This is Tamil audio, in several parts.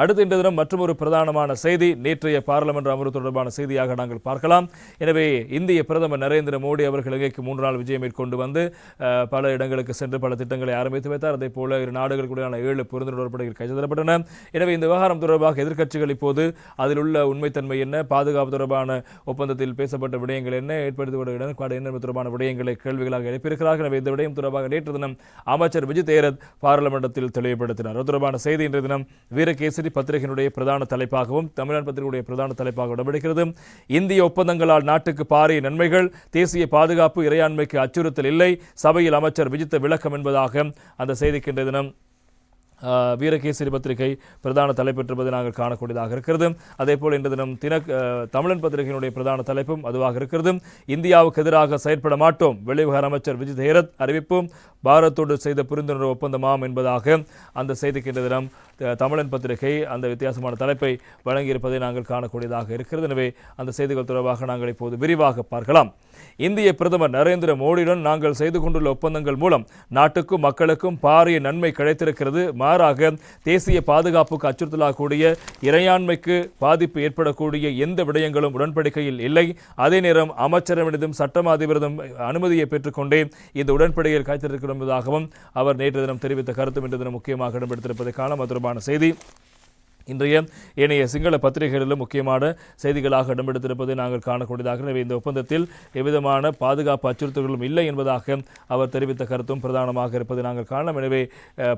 அடுத்த இன்று தினம் மற்றொரு பிரதானமான செய்தி. நேற்றைய பாராளுமன்ற அமர்வு தொடர்பான செய்தியாக நாங்கள் பார்க்கலாம். எனவே இந்திய பிரதமர் நரேந்திர மோடி அவர்கள் இலங்கைக்கு மூன்று நாள் விஜயம் மேற்கொண்டு வந்து பல இடங்களுக்கு சென்று பல திட்டங்களை ஆரம்பித்து வைத்தார். அதே போல இரு நாடுகளுக்குடையான ஏழு புரிந்துணர்வு உடன்படிக்கைகள் கைச்செல்லப்பட்டன எனவே இந்த விவகாரம் தொடர்பாக எதிர்க்கட்சிகள் இப்போது அதில் உள்ள உண்மைத்தன்மை என்ன பாதுகாப்பு தொடர்பான ஒப்பந்தத்தில் பேசப்பட்ட விடயங்கள் என்ன ஏற்படுத்தப்பட்ட இடர்பாடு என்ன தொடர்பான விடயங்களை கேள்விகளாக எழுப்பியிருக்கிறார்கள். எனவே இந்த விடயம் தொடர்பாக நேற்று தினம் அமைச்சர் விஜய் தேரத் பாராளுமன்றத்தில் தெளிவுபடுத்தினார். அது தொடர்பான செய்தி இன்றைய தினம் வீர வீரகேசரி பத்திரிகையினுடைய பிரதான தலைப்பாகவும் தமிழ்நாடு பத்திரிகையுடைய பிரதான தலைப்பாக இடம்பெறுகிறது. இந்திய ஒப்பந்தங்களால் நாட்டுக்கு பாரிய நன்மைகள் தேசிய பாதுகாப்பு இறையாண்மைக்கு அச்சுறுத்தல் இல்லை சபையில் அமைச்சர் விஜித்த விளக்கம் என்பதாக அந்த செய்திக்கின்ற தினம். வீரகேசரி பத்திரிகை பிரதான தலைப்பெற்றிருப்பதை நாங்கள் காணக்கூடியதாக இருக்கிறது. அதே போல் இன்று தினம் தினக் தமிழன் பத்திரிகையினுடைய பிரதான தலைப்பும் அதுவாக இருக்கிறது. இந்தியாவுக்கு எதிராக செயற்பட மாட்டோம். வெளிவிவகார அமைச்சர் விஜய் ஹேரத் அறிவிப்பும் பாரத்தோடு செய்த புரிந்துணர்வு ஒப்பந்தமாம் என்பதாக அந்த செய்திக்கு இன்று தினம் தமிழன் பத்திரிகை அந்த வித்தியாசமான தலைப்பை வழங்கியிருப்பதை நாங்கள் காணக்கூடியதாக இருக்கிறது. எனவே அந்த செய்திகள் தொடர்பாக நாங்கள் இப்போது விரிவாக பார்க்கலாம். இந்திய பிரதமர் நரேந்திர மோடியுடன் நாங்கள் செய்து கொண்டுள்ள ஒப்பந்தங்கள் மூலம் நாட்டுக்கும் மக்களுக்கும் பாரிய நன்மை கிடைத்திருக்கிறது. மாறாக தேசிய பாதுகாப்புக்கு அச்சுறுத்தலாகக்கூடிய இறையாண்மைக்கு பாதிப்பு ஏற்படக்கூடிய எந்த விடயங்களும் உடன்படிக்கையில் இல்லை. அதே நேரம் அமைச்சரவிடதும் சட்டம் அதிபரதும் அனுமதியை பெற்றுக்கொண்டே இந்த உடன்படிக்கையில் காய்த்திருக்கிறதாகவும் என்பதாகவும் அவர் நேற்று தினம் தெரிவித்த கருத்தும் இன்று தினம் முக்கியமாக இடம்பெடுத்திருப்பதை காண மதுரமான செய்தி. இன்றைய ஏனைய சிங்கள பத்திரிகைகளிலும் முக்கியமான செய்திகளாக இடம்பெடுத்திருப்பதை நாங்கள் காணக்கூடியதாக. எனவே இந்த ஒப்பந்தத்தில் எவ்விதமான பாதுகாப்பு அச்சுறுத்தல்களும் இல்லை என்பதாக அவர் தெரிவித்த கருத்தும் பிரதானமாக இருப்பதை நாங்கள் காணலாம். எனவே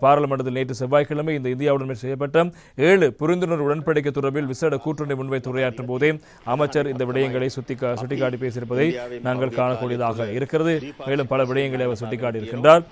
பாராளுமன்றத்தில் நேற்று செவ்வாய்க்கிழமை இந்த இந்தியாவுடன் செய்யப்பட்ட ஏழு புரிந்துணர்வு உடன்படிக்கை தொடர்பில் விசேட கூட்டணி முன்வைத்து உரையாற்றும் போதே அமைச்சர் இந்த விடயங்களை சுட்டி சுட்டிக்காட்டி பேசியிருப்பதை நாங்கள் காணக்கூடியதாக இருக்கிறது. மேலும் பல விடயங்களை அவர் சுட்டிக்காட்டி இருக்கின்றார்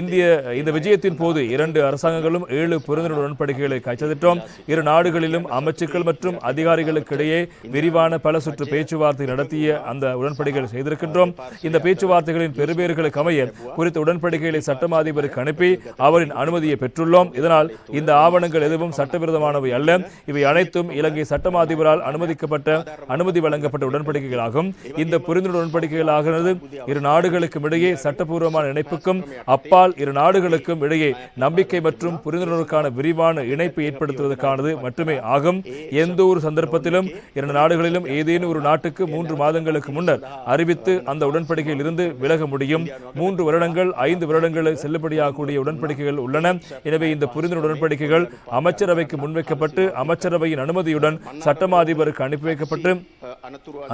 இந்திய இந்த விஜயத்தின் போது இரண்டு அரசாங்கங்களும் ஏழு புரிந்துணர்வு உடன்படிக்கைகளை கைச்சதிட்டோம் இரு இரு நாடுகளிலும் அமைச்சுக்கள் மற்றும் அதிகாரிகளுக்கிடையே விரிவான பல சுற்று பேச்சுவார்த்தை நடத்திய அந்த உடன்படிக்கைகளை செய்திருக்கின்றோம். இந்த பேச்சுவார்த்தைகளின் பெறுபேறுகளுக்கு அமைய குறித்த உடன்படிக்கைகளை சட்டமா அதிபருக்கு அனுப்பி அவரின் அனுமதியை பெற்றுள்ளோம். இதனால் இந்த ஆவணங்கள் எதுவும் சட்டவிரோதமானவை அல்ல. இவை அனைத்தும் இலங்கை சட்டமா அதிபரால் அனுமதிக்கப்பட்ட அனுமதி வழங்கப்பட்ட உடன்படிக்கைகளாகும். இந்த புரிந்துணர்வு உடன்படிக்கைகளாகிறது இரு நாடுகளுக்கும் இடையே சட்டப்பூர்வமான இணைப்புக்கும் அப்பால் இரு நாடுகளுக்கும் இடையே நம்பிக்கை மற்றும் புரிந்துணர்வுக்கான விரிவான இணைப்பு ஏற்படுத்துவதற்கானது மட்டுமே ஆகும். எந்த ஒரு சந்தர்ப்பத்திலும் இரண்டு நாடுகளிலும் ஏதேனும் ஒரு நாட்டுக்கு மூன்று மாதங்களுக்கு முன்னர் அறிவித்து அந்த உடன்படிக்கையில் இருந்து விலக முடியும். மூன்று வருடங்கள் ஐந்து வருடங்களை செல்லுபடியாகக்கூடிய உடன்படிக்கைகள் உள்ளன. எனவே இந்த புரிந்துணர்வு உடன்படிக்கைகள் அமைச்சரவைக்கு முன்வைக்கப்பட்டு அமைச்சரவையின் அனுமதியுடன் சட்டமா அதிபருக்கு அனுப்பி வைக்கப்பட்டு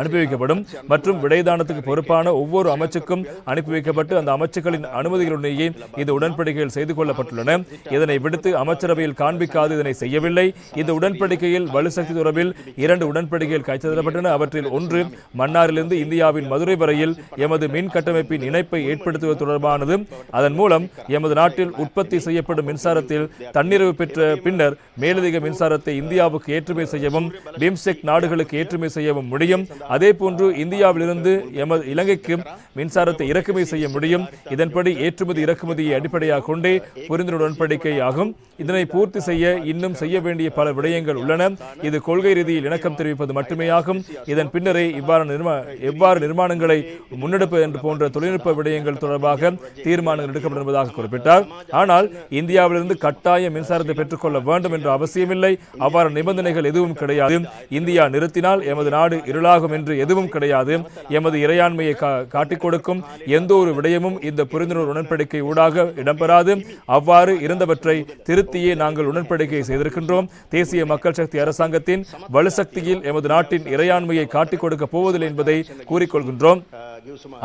அனுப்பி வைக்கப்படும். மற்றும் விடைதானத்துக்கு பொறுப்பான ஒவ்வொரு அமைச்சுக்கும் அனுப்பி வைக்கப்பட்டு அந்த அமைச்சுக்களின் அனுமதிகளுடனேயே இந்த உடன்படிக்கைகள் செய்து கொள்ளப்பட்டுள்ளன. இதனை விடுத்து அமைச்சரவையில் காண்பிக்காது இதனை செய்யவில்லை. இந்த உடன்படிக்கையில் வலுசக்தி தொடர்பில் இரண்டு உடன்படிக்கைகள் கைச்சதப்பட்டன அவற்றில் ஒன்று மன்னாரிலிருந்து இந்தியாவின் மதுரை வரையில் எமது மின் கட்டமைப்பின் இணைப்பை ஏற்படுத்துவது தொடர்பானது. அதன் மூலம் எமது நாட்டில் உற்பத்தி செய்யப்படும் மின்சாரத்தில் தன்னிறைவு பெற்ற பின்னர் மேலதிக மின்சாரத்தை இந்தியாவுக்கு ஏற்றுமதி செய்யவும் பிம்ஸ்டெக் நாடுகளுக்கு ஏற்றுமதி செய்யவும் முடியும். அதே போன்று இந்தியாவிலிருந்து எமது இலங்கைக்கு மின்சாரத்தை இறக்குமதி செய்ய முடியும். இதன்படி ஏற்றுமதி இறக்குமதியை அடிப்படையாக கொண்டே புரிந்துணர்வு உடன்படிக்கை ஆகும். இதனை பூர்த்தி செய்ய இன்னும் செய்ய வேண்டிய பல விடயங்கள் உள்ளன. இது கொள்கை ரீதியில் இணக்கம் தெரிவிப்பது மட்டுமே ஆகும் இதன் பின்னரே இவ்வாறு நிர்மா எவ்வாறு நிர்மாணங்களை முன்னெடுப்பது என்று போன்ற தொழில்நுட்ப விடயங்கள் தொடர்பாக தீர்மானங்கள் எடுக்கப்படும் என்பதாக குறிப்பிட்டார். ஆனால் இந்தியாவிலிருந்து கட்டாய மின்சாரத்தை பெற்றுக்கொள்ள வேண்டும் என்ற அவசியமில்லை. அவ்வாறு நிபந்தனைகள் எதுவும் கிடையாது. இந்தியா நிறுத்தினால் எமது நாடு இருளாகும் என்று எதுவும் கிடையாது. எமது இறையாண்மையை கா- காட்டிக் கொடுக்கும் எந்த ஒரு விடயமும் இந்த புரிந்துணர்வு உடன்படிக்கை ஊடாக இடம்பெறாது. அவ்வாறு இருந்தவற்றை திருத்தியே நாங்கள் உடன்படிக்கை செய்திருக்கின்றோம். தேசிய மக்கள் சக்தி அரசாங்கத்தின் வலுசக்தியில் எமது நாட்டின் இறையாண்மையை காட்டிக் கொடுக்க போவதில்லை என்பதை கூறிக்கொள்கின்றோம்.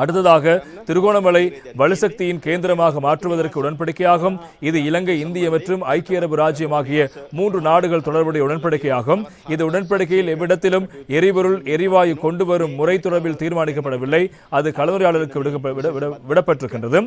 அடுத்ததாக திருகோணமலை வலுசக்தியின் கேந்திரமாக மாற்றுவதற்கு உடன்படிக்கையாகும். இது இலங்கை இந்திய மற்றும் ஐக்கிய அரபு ராஜ்யம் ஆகிய மூன்று நாடுகள் தொடர்புடைய உடன்படிக்கையாகும். இந்த உடன்படிக்கையில் எவ்விடத்திலும் எரிபொருள் எரிவாயு கொண்டு வரும் முறை தொடர்பில் தீர்மானிக்கப்படவில்லை. அது கலந்துரையாளருக்கு விடப்பட்டிருக்கின்றது.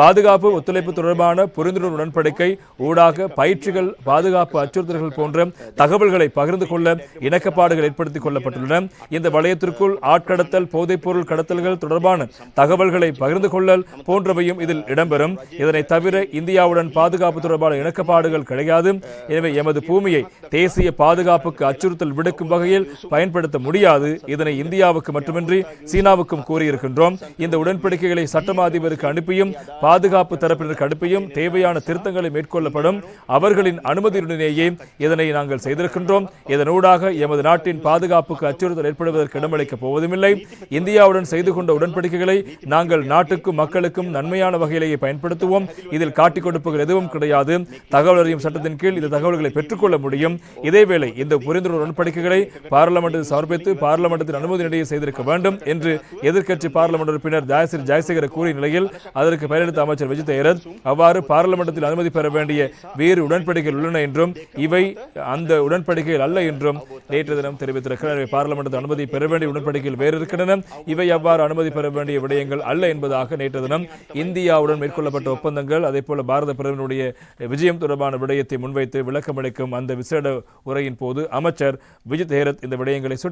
பாதுகாப்பு ஒத்துழைப்பு தொடர்பான புரிந்துணர்வு உடன்படிக்கை ஊடாக பயிற்சிகள் பாதுகாப்பு அச்சுறுத்தல்கள் போன்ற போன்ற தகவல்களை பகிர்ந்து கொள்ள இணக்கப்பாடுகள் ஏற்படுத்திக் கொள்ளப்பட்டுள்ளன. இந்த வளையத்திற்குள் ஆட்கடத்தல் போதைப்பொருள் கடத்தல்கள் தொடர்பான தகவல்களை பகிர்ந்து கொள்ளல் போன்றவையும் இதில் இடம்பெறும். இதனை தவிர இந்தியாவுடன் பாதுகாப்பு தொடர்பான இணக்கப்பாடுகள் கிடையாது. எனவே எமது பூமியை தேசிய பாதுகாப்புக்கு அச்சுறுத்தல் விடுக்கும் வகையில் பயன்படுத்த முடியாது. இதனை இந்தியாவுக்கு மட்டுமின்றி சீனாவுக்கும் கூறியிருக்கின்றோம். இந்த உடன்படிக்கைகளை சட்டமா அதிபருக்கு அனுப்பியும் பாதுகாப்பு தரப்பினருக்கு அனுப்பியும் தேவையான திருத்தங்களை மேற்கொள்ளப்படும். அவர்களின் அனுமதியுடனேயே இதனை நாங்கள் செய்திருக்கின்றோம். இதனூடாக எமது நாட்டின் பாதுகாப்புக்கு அச்சுறுத்தல் ஏற்படுவதற்கு இடமளிக்கப் போவதுமில்லை. இந்தியாவுடன் செய்து கொண்ட உடன்படிக்கைகளை நாங்கள் நாட்டுக்கும் மக்களுக்கும் நன்மையான வகையிலேயே பயன்படுத்துவோம். இதில் காட்டிக் கொடுப்புகள் எதுவும் கிடையாது. தகவல் அறியும் சட்டத்தின் கீழ் இந்த தகவல்களை பெற்றுக்கொள்ள முடியும். இதேவேளை இந்த புரிந்துணர்வு உடன்படிக்கைகளை பாராளுமன்றத்தில் சமர்ப்பித்து பாராளுமன்றத்தின் அனுமதி நிலையை செய்திருக்க வேண்டும் என்று எதிர்க்கட்சி பாராளுமன்ற உறுப்பினர் ஜாயசிறி ஜெயசேகர கூறிய நிலையில் அதற்கு பெயரெடுத்த அமைச்சர் விஜய் தேரத் அவ்வாறு பாராளுமன்றத்தில் அனுமதி பெற வேண்டிய வேறு உடன்படிக்கைகள் உள்ளன என்றும் இவை அந்த உடன்படிக்கையில் அல்ல என்றும் நேற்று தினம் தெரிவித்திருக்கிறார். பாராளுமன்றத்தில் அனுமதி பெற வேண்டிய உடன்படிக்கையில் வேறு இருக்கின்றன. இவை அவ்வாறு அனுமதி பெற வேண்டிய விடயங்கள் அல்ல என்பதாக நேற்று தினம் இந்தியாவுடன் மேற்கொள்ளப்பட்ட ஒப்பந்தங்கள் அதே போல பாரத பிரதமருடைய விஜயம் தொடர்பான விடயத்தை முன்வைத்து விளக்கமளிக்கும் அந்த விசேட உரையின் போது அமைச்சர் விஜய் தேரத் இந்த விடயங்களை சுட்டி